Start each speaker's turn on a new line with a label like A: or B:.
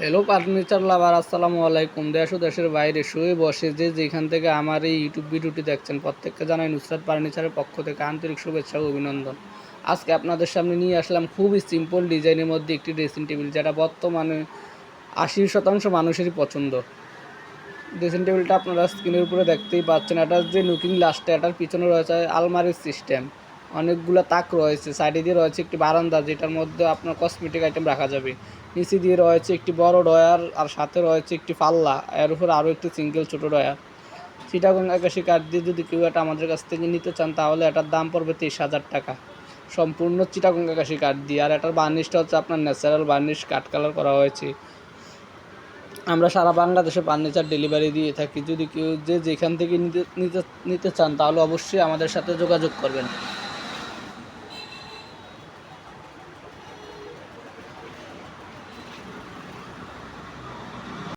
A: Hello furniture লাভার আসসালামু আলাইকুম। দেশ ও দেশের বাইরে শুয়ে বসে যে যেখান থেকে আমার এই ইউটিউব ভিডিওটি দেখছেন, প্রত্যেককে জানাই নুসরাত ফার্নিচারের পক্ষ থেকে আন্তরিক শুভেচ্ছা ও অভিনন্দন। আজকে আপনাদের সামনে নিয়ে আসলাম খুবই সিম্পল ডিজাইনের মধ্যে একটি ড্রেসিং টেবিল যেটা বর্তমানে আশি শতাংশ মানুষেরই পছন্দ। ড্রেসিং টেবিলটা আপনারা স্ক্রিনের উপরে দেখতেই পাচ্ছেন এটার যে লুকিং লাস্টে এটার পিছনে রয়েছে আলমারির সিস্টেম অনেকগুলো তাক রয়েছে, সাইডে দিয়ে রয়েছে একটি বারান্দা যেটার মধ্যে আপনার কসমেটিক আইটেম রাখা যাবে। নিচে দিয়ে রয়েছে একটি বড় ডয়ার আর সাথে রয়েছে একটি পাল্লা, এর উপর আরও একটি সিঙ্গেল ছোট ডয়ার চিটাগং আকাশি কাঠ দিয়ে যদি কেউ এটা আমাদের কাছ থেকে নিতে চান, তাহলে এটার দাম পড়বে তেইশ হাজার টাকা। সম্পূর্ণ চিটাগং আকাশি কাঠ দিয়ে, আর এটার বার্নিশটা হচ্ছে আপনার ন্যাচারাল বার্নিশ কাঠ কালার করা হয়েছে। আমরা সারা বাংলাদেশে ফার্নিচার ডেলিভারি দিয়ে থাকি। যদি কেউ যে যেখান থেকে নিতে নিতে চান, তাহলে অবশ্যই আমাদের সাথে যোগাযোগ করবেন।